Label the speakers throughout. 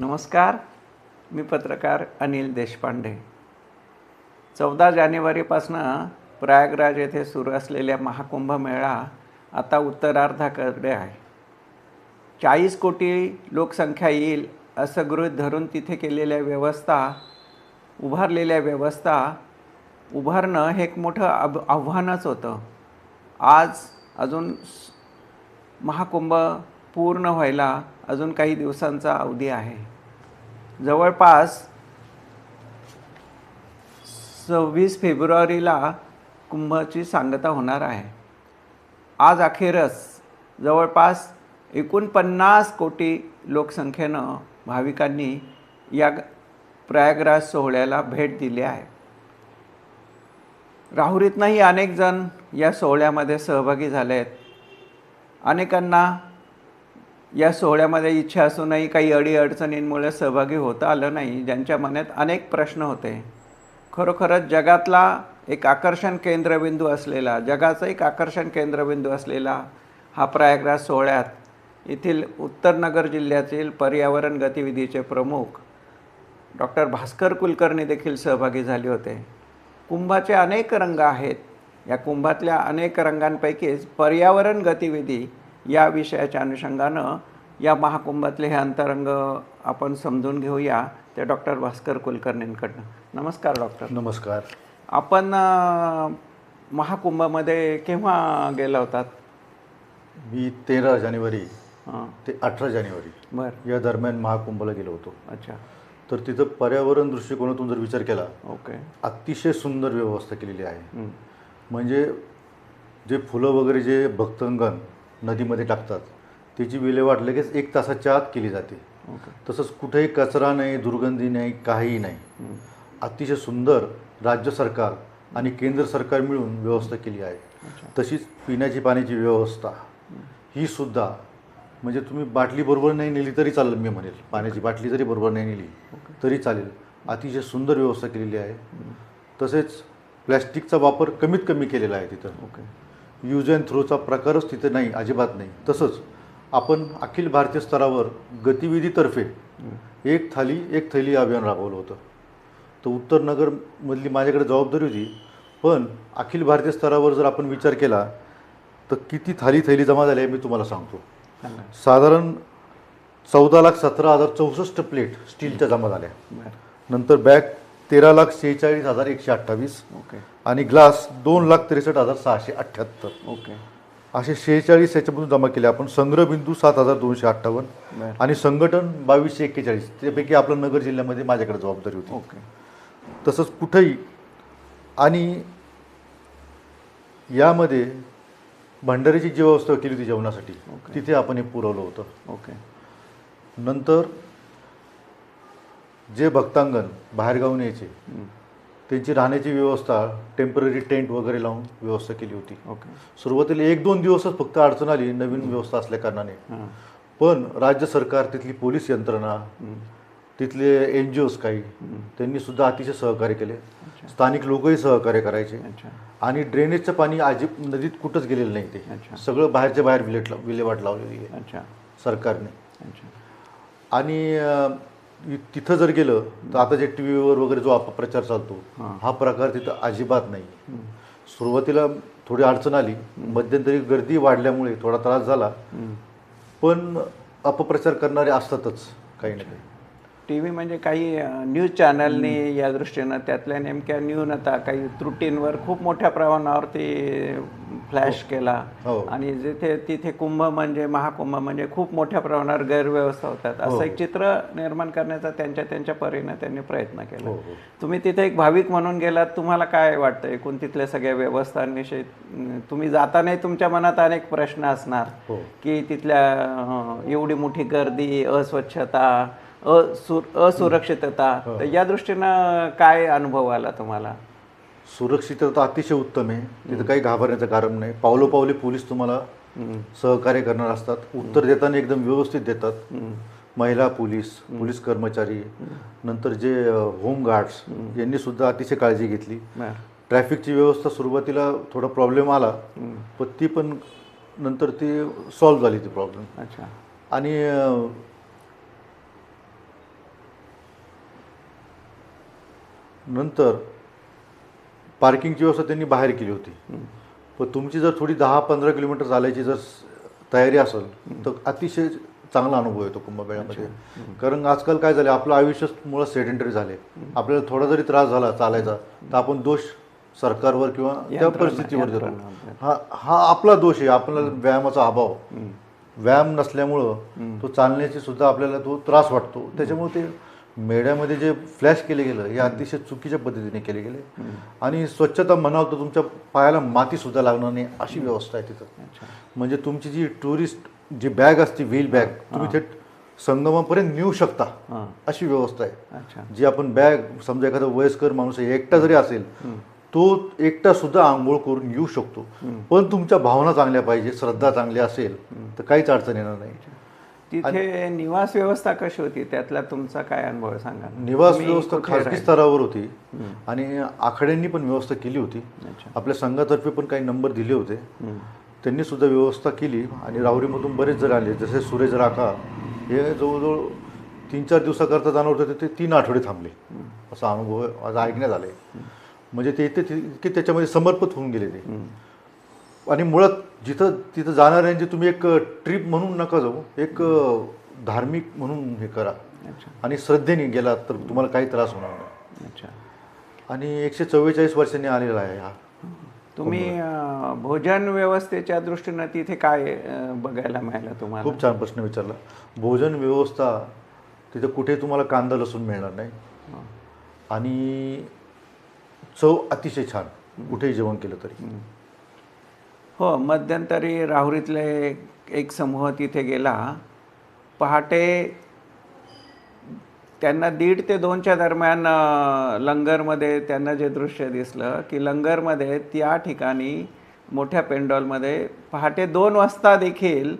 Speaker 1: नमस्कार मी पत्रकार अनिल देशपांडे. चौदा जानेवारीपासनं प्रयागराज येथे सुरू असलेल्या महाकुंभ मेळा आता उत्तरार्धाकडे आहे. चाळीस कोटी लोकसंख्या येईल असं गृहीत धरून तिथे केलेल्या व्यवस्था उभारलेल्या व्यवस्था उभारणं हे एक मोठं आव आव्हानच होतं. आज अजून महाकुंभ पूर्ण व्हायला अजून काही दिवसांचा अवधी आहे. जवळपास सव्वीस फेब्रुवारीला कुंभाची सांगता होणार आहे. आज अखेरच जवळपास एकोणपन्नास कोटी लोकसंख्येनं भाविकांनी या प्रयागराज सोहळ्याला भेट दिली आहे. राहुरीतनंही अनेक जण या सोहळ्यामध्ये सहभागी झाले आहेत अनेकांना या सोहळ्यामध्ये इच्छा असूनही काही अडीअडचणींमुळे सहभागी होता आलं नाही ज्यांच्या मनात अनेक प्रश्न होते. खरोखरच जगातला एक आकर्षण केंद्रबिंदू असलेला जगाचं एक आकर्षण केंद्रबिंदू असलेला हा प्रयागराज सोहळ्यात येथील उत्तरनगर जिल्ह्यातील पर्यावरण गतिविधीचे प्रमुख डॉक्टर भास्कर कुलकर्णी देखील सहभागी झाले होते. कुंभाचे अनेक रंग आहेत. या कुंभातल्या अनेक रंगांपैकीच पर्यावरण गतिविधी या विषयाच्या अनुषंगानं या महाकुंभातले हे अंतरंग आपण समजून घेऊया ते डॉक्टर भास्कर कुलकर्णींकडनं. नमस्कार डॉक्टर.
Speaker 2: नमस्कार.
Speaker 1: आपण महाकुंभामध्ये केव्हा गेला होतात
Speaker 2: मी तेरा जानेवारी ते अठरा जानेवारी
Speaker 1: बरं.
Speaker 2: या दरम्यान महाकुंभला गेलो होतो.
Speaker 1: अच्छा.
Speaker 2: तर तिथं पर्यावरण दृष्टिकोनातून जर विचार केला
Speaker 1: ओके.
Speaker 2: अतिशय सुंदर व्यवस्था केलेली आहे. म्हणजे जे फुलं वगैरे जे भक्तंगण नदीमध्ये टाकतात. त्याची विल्हेवाट लगेच एक तासाच्या आत केली जाते. तसंच कुठेही कचरा नाही दुर्गंधी नाही काहीही नाही. अतिशय सुंदर राज्य सरकार आणि केंद्र सरकार मिळून व्यवस्था केली आहे. तशीच पिण्याची पाण्याची व्यवस्था ही सुद्धा म्हणजे तुम्ही बाटली बरोबर नाही नेली तरी चालेल मी म्हणेल. पाण्याची बाटली जरी बरोबर नाही नेली तरी चालेल. अतिशय सुंदर व्यवस्था केलेली आहे. तसेच प्लॅस्टिकचा वापर कमीत कमी केलेला आहे तिथं.
Speaker 1: ओके.
Speaker 2: यूज अँड थ्रोचा प्रकारच तिथं नाही अजिबात नाही. तसंच आपण अखिल भारतीय स्तरावर गतिविधीतर्फे एक थाली एक थैली अभियान राबवलं होतं. तर उत्तर नगरमधली माझ्याकडे जबाबदारी होती. पण अखिल भारतीय स्तरावर जर आपण विचार केला तर किती थाली थैली जमा झाली आहे मी तुम्हाला सांगतो.
Speaker 1: सांगा.
Speaker 2: साधारण चौदा लाख सतरा हजार चौसष्ट प्लेट स्टीलच्या जमा झाल्या. नंतर बॅग तेरा लाख शेहेचाळीस हजार एकशे अठ्ठावीस
Speaker 1: ओके.
Speaker 2: आणि ग्लास दोन लाख त्रेसष्ट हजार सहाशे अठ्ठ्याहत्तर
Speaker 1: ओके.
Speaker 2: असे शेहेचाळीस याच्यामधून जमा केले आपण. संग्रहबिंदू सात हजार दोनशे अठ्ठावन्न आणि संघटन बावीसशे एक्केचाळीस. त्यापैकी आपलं नगर जिल्ह्यामध्ये माझ्याकडे जबाबदारी होती.
Speaker 1: ओके.
Speaker 2: तसंच कुठंही आणि यामध्ये भंडारीची जी व्यवस्था केली होती जेवणासाठी. तिथे आपण हे पुरवलं होतं.
Speaker 1: ओके.
Speaker 2: नंतर जे भक्तांगण बाहेरगावून यायचे. त्यांची राहण्याची व्यवस्था टेंपररी टेंट वगैरे लावून व्यवस्था केली होती.
Speaker 1: ओके
Speaker 2: सुरुवातीला एक दोन दिवसच फक्त अडचण आली नवीन व्यवस्था असल्या कारणाने. पण राज्य सरकार तिथली पोलीस यंत्रणा. तिथले एन जी ओज काही त्यांनी सुद्धा अतिशय सहकार्य केले. स्थानिक लोकही सहकार्य करायचे. आणि ड्रेनेजचं पाणी अजिब नदीत कुठंच गेलेलं नाही
Speaker 1: अच्छा.
Speaker 2: ते सगळं बाहेरच्या बाहेर विलेट विल्हेवाट लावलेली आहे
Speaker 1: अच्छा.
Speaker 2: सरकारने. आणि तिथं जर गेलं तर आता जे टी व्हीवर वगैरे जो अपप्रचार चालतो
Speaker 1: हां.
Speaker 2: प्रकार तिथं अजिबात नाही. सुरुवातीला थोडी अडचण आली मध्यंतरी गर्दी वाढल्यामुळे थोडा त्रास झाला. पण अपप्रचार करणारे असतातच काही ना काही
Speaker 1: टी व्ही म्हणजे काही न्यूज चॅनलनी या दृष्टीनं त्यातल्या नेमक्या न्यूनता काही त्रुटींवर खूप मोठ्या प्रमाणावरती फ्लॅश केला.
Speaker 2: हो.
Speaker 1: आणि जिथे तिथे कुंभ म्हणजे महाकुंभ म्हणजे खूप मोठ्या प्रमाणावर गैरव्यवस्था होतात. असं एक चित्र निर्माण करण्याचा त्यांच्या त्यांच्या परीनं त्यांनी प्रयत्न केला.
Speaker 2: हो, हो.
Speaker 1: तुम्ही तिथे एक भाविक म्हणून गेलात तुम्हाला काय वाटतं? एकूण तिथल्या सगळ्या व्यवस्थांविषयी तुम्ही जातानाही तुमच्या मनात अनेक प्रश्न असणार
Speaker 2: हो.
Speaker 1: की तिथल्या एवढी मोठी गर्दी अस्वच्छता असु असुरक्षितता. तर या दृष्टीनं काय अनुभव आला तुम्हाला?
Speaker 2: सुरक्षितता अतिशय उत्तम आहे. तिथं काही घाबरण्याचं कारण नाही. पावलो पावले पोलीस तुम्हाला सहकार्य करणार असतात. उत्तर देताना एकदम व्यवस्थित देतात. महिला पोलीस पोलीस कर्मचारी नंतर जे होमगार्ड्स यांनी सुद्धा अतिशय काळजी घेतली. ट्रॅफिकची व्यवस्था सुरुवातीला थोडा प्रॉब्लेम आला पण ती पण नंतर ती सॉल्व्ह झाली ती प्रॉब्लेम.
Speaker 1: अच्छा.
Speaker 2: आणि नंतर पार्किंगची व्यवस्था त्यांनी बाहेर केली होती. पण तुमची जर थोडी दहा पंधरा किलोमीटर चालायची जर तयारी असेल तर अतिशय चांगला अनुभव येतो कुंभमेळ्यामध्ये. कारण आजकाल काय झालं आपलं आयुष्य मुळात सेडेंटरी झाले आपल्याला थोडा जरी त्रास झाला चालायचा तर आपण दोष सरकारवर किंवा त्या परिस्थितीवर देतो. हा हा आपला दोष आहे आपल्याला व्यायामाचा अभाव. व्यायाम नसल्यामुळं तो चालण्याची सुद्धा आपल्याला तो त्रास वाटतो. त्याच्यामुळे ते मेढ्यामध्ये जे फ्लॅश केले गेलं हे अतिशय चुकीच्या पद्धतीने केले गेले. आणि स्वच्छता म्हणाल तर तुमच्या पायाला माती सुद्धा लागणार नाही अशी व्यवस्था आहे तिथं. म्हणजे तुमची जी टुरिस्ट जी बॅग असते व्हील बॅग तुम्ही थेट संगमापर्यंत नेऊ शकता. अशी व्यवस्था आहे. जी आपण बॅग समजा एखादा वयस्कर माणूस एकटा जरी असेल तो एकटा सुद्धा आंघोळ करून येऊ शकतो. पण तुमच्या भावना चांगल्या पाहिजे श्रद्धा चांगली असेल तर काहीच अडचण येणार नाही.
Speaker 1: तिथे निवास व्यवस्था कशी होती? त्यातला तुमचा काय अनुभव आहे? सांगा.
Speaker 2: निवास व्यवस्था
Speaker 1: राहिले?
Speaker 2: स्तरावर होती आणि आखाड्यांनी पण व्यवस्था केली होती. आपल्या संघातर्फे पण काही नंबर दिले होते. त्यांनी सुद्धा व्यवस्था केली आणि राहुरीमधून बरेच जण आले. जसे सुरेश राखा हे जवळजवळ तीन चार दिवसाकरता जाणार होते ते तीन आठवडे थांबले. असा अनुभव आज ऐकण्यात आले म्हणजे ते इथे इतके त्याच्यामध्ये समर्पित होऊन गेले ते. आणि मुळात जिथं तिथं जाणाऱ्यांची तुम्ही एक ट्रिप म्हणून नका जाऊ. एक धार्मिक म्हणून हे करा.
Speaker 1: अच्छा.
Speaker 2: आणि श्रद्धेने गेलात तर तुम्हाला काही त्रास होणार नाही.
Speaker 1: अच्छा.
Speaker 2: आणि एकशे चव्वेचाळीस वर्षांनी आलेला आहे हा.
Speaker 1: तुम्ही भोजन व्यवस्थेच्या दृष्टीनं तिथे काय बघायला मिळालं तुम्हाला?
Speaker 2: खूप छान प्रश्न विचारला. भोजन व्यवस्था तिथे कुठे तुम्हाला कांदा लसूण मिळणार नाही.
Speaker 1: हं.
Speaker 2: आणि चव अतिशय छान. कुठेही जेवण केलं तरी.
Speaker 1: हो मध्यंतरी राहुरीतले एक- समूह तिथे गेला. पहाटे त्यांना दीड ते दोनच्या दरम्यान लंगरमध्ये त्यांना जे दृश्य दिसलं की लंगरमध्ये त्या ठिकाणी मोठ्या पेंडॉलमध्ये पहाटे दोन वाजता देखील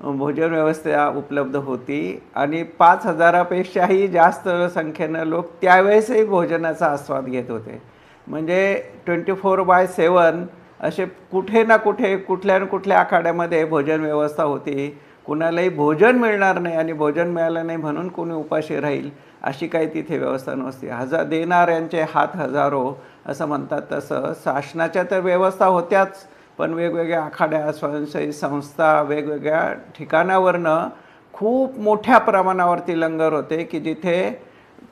Speaker 1: भोजन व्यवस्था उपलब्ध होती आणि पाच हजारापेक्षाही जास्त संख्येनं लोक त्यावेळेसही भोजनाचा आस्वाद घेत होते. म्हणजे ट्वेंटी फोर बाय सेवन असे कुठे ना कुठे कुठल्या ना कुठल्या आखाड्यामध्ये भोजन व्यवस्था होती. कुणालाही भोजन मिळणार नाही आणि भोजन मिळालं नाही म्हणून कोणी उपाशी राहील अशी काही तिथे व्यवस्था नसते. हजार देणाऱ्यांचे हात हजारो असं म्हणतात तसं. शासनाच्या तर व्यवस्था होत्याच पण वेगवेगळ्या आखाड्या स्वयंसेवी संस्था वेगवेगळ्या ठिकाणावरनं खूप मोठ्या प्रमाणावरती लंगर होते की जिथे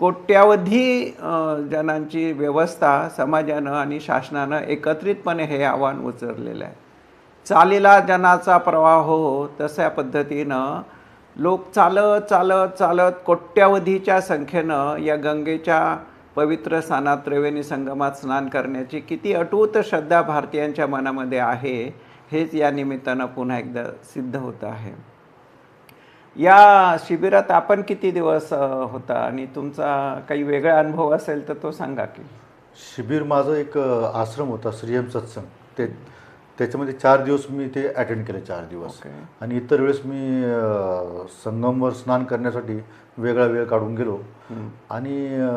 Speaker 1: कोट्यावधी जणांची व्यवस्था समाजानं आणि शासनानं एकत्रितपणे हे आव्हान उचललेलं आहे. चालीला जनाचा प्रवाह हो तशा पद्धतीनं लोक चालत चालत चालत कोट्यावधीच्या संख्येनं या गंगेच्या पवित्र स्नानात त्रिवेणी संगमात स्नान करण्याची किती अटूत श्रद्धा भारतीयांच्या मनामध्ये आहे हेच या निमित्तानं पुन्हा एकदा सिद्ध होतं आहे. या शिबिरात आपण किती दिवस होता? आणि तुमचा काही वेगळा अनुभव असेल तर तो सांगा की.
Speaker 2: शिबिर माझं एक आश्रम होता श्रीयम सत्संग. ते त्याच्यामध्ये चार दिवस मी ते अटेंड केले चार दिवस.
Speaker 1: ओके.
Speaker 2: आणि इतर वेळेस मी संगमवर स्नान करण्यासाठी वेगळा वेळ काढून गेलो. आणि अ,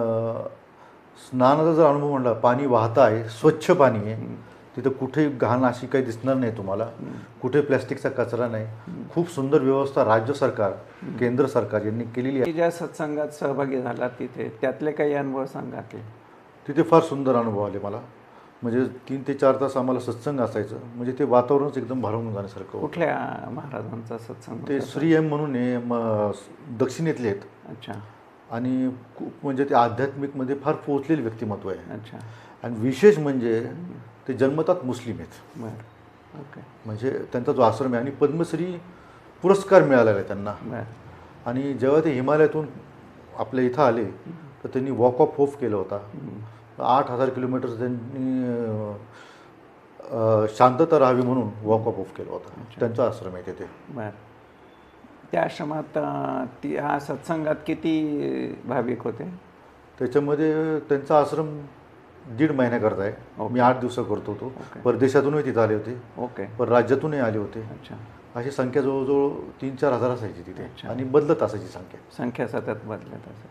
Speaker 2: स्नानाचा जर अनुभव म्हणला पाणी वाहतं आहे स्वच्छ पाणी आहे. तिथं कुठेही घाण अशी काही दिसणार नाही तुम्हाला. कुठे प्लॅस्टिकचा कचरा नाही. खूप सुंदर व्यवस्था राज्य सरकार केंद्र सरकार यांनी केलेली आहे.
Speaker 1: ज्या सत्संगात सहभागी झाला तिथे त्यातले काही अनुभव सांगा की
Speaker 2: तिथे फार सुंदर अनुभव आले मला. म्हणजे तीन ते चार तास आम्हाला सत्संग असायचं. म्हणजे ते वातावरणच एकदम भारावून जाण्यासारखं
Speaker 1: कुठल्या महाराजांचा सत्संग
Speaker 2: ते? श्री एम म्हणून म दक्षिणेतले आहेत.
Speaker 1: अच्छा.
Speaker 2: आणि खूप म्हणजे ते आध्यात्मिकमध्ये फार पोचलेले व्यक्तिमत्व आहे.
Speaker 1: अच्छा.
Speaker 2: आणि विशेष म्हणजे ते जन्मतात मुस्लिम आहेत. म्हणजे त्यांचा जो आश्रम आहे आणि पद्मश्री पुरस्कार मिळालेला आहे त्यांना. आणि जेव्हा ते हिमालयातून आपल्या इथं आले तर त्यांनी वॉक ऑफ होप केला होता. आठ हजार किलोमीटर त्यांनी शांतता राहावी म्हणून वॉक ऑफ होप केला होता. त्यांचा आश्रम आहे तिथे.
Speaker 1: त्या आश्रमात अं, ती हा सत्संगात किती भाविक होते?
Speaker 2: त्याच्यामध्ये त्यांचा आश्रम दीड महिन्याकरता आहे मी आठ दिवस करतो होतो. परदेशातूनही तिथं आले होते.
Speaker 1: ओके.
Speaker 2: पण राज्यातूनही आले होते.
Speaker 1: अच्छा.
Speaker 2: अशी संख्या जवळजवळ तीन चार हजार असायची तिथे. आणि बदलत असायची संख्या.
Speaker 1: संख्या सतत बदलत असायची.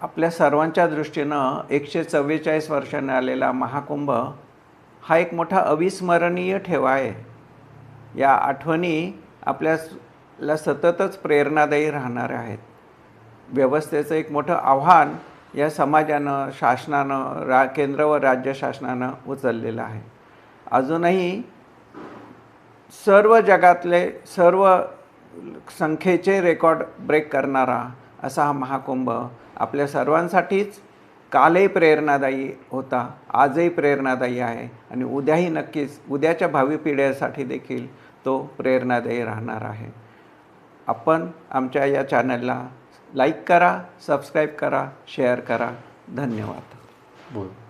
Speaker 1: आपल्या सर्वांच्या दृष्टीनं एकशे चव्वेचाळीस वर्षांनी आलेला महाकुंभ हा एक मोठा अविस्मरणीय ठेवा आहे. या आठवणी आपल्याला सततच प्रेरणादायी राहणाऱ्या आहेत. व्यवस्थेचं एक मोठं आव्हान या समाजानं शासनानं रा केंद्र व राज्य शासनानं उचललेलं आहे. अजूनही सर्व जगातले सर्व संख्येचे रेकॉर्ड ब्रेक करणारा असा हा महाकुंभ आपल्या सर्वांसाठीच कालही प्रेरणादायी होता आजही प्रेरणादायी आहे आणि उद्याही नक्कीच उद्याच्या भावी पिढ्यासाठी देखील तो प्रेरणादायी राहणार आहे. आपण आमच्या या चॅनलला लाईक करा सबस्क्राईब करा शेअर करा. धन्यवाद.
Speaker 2: बोल.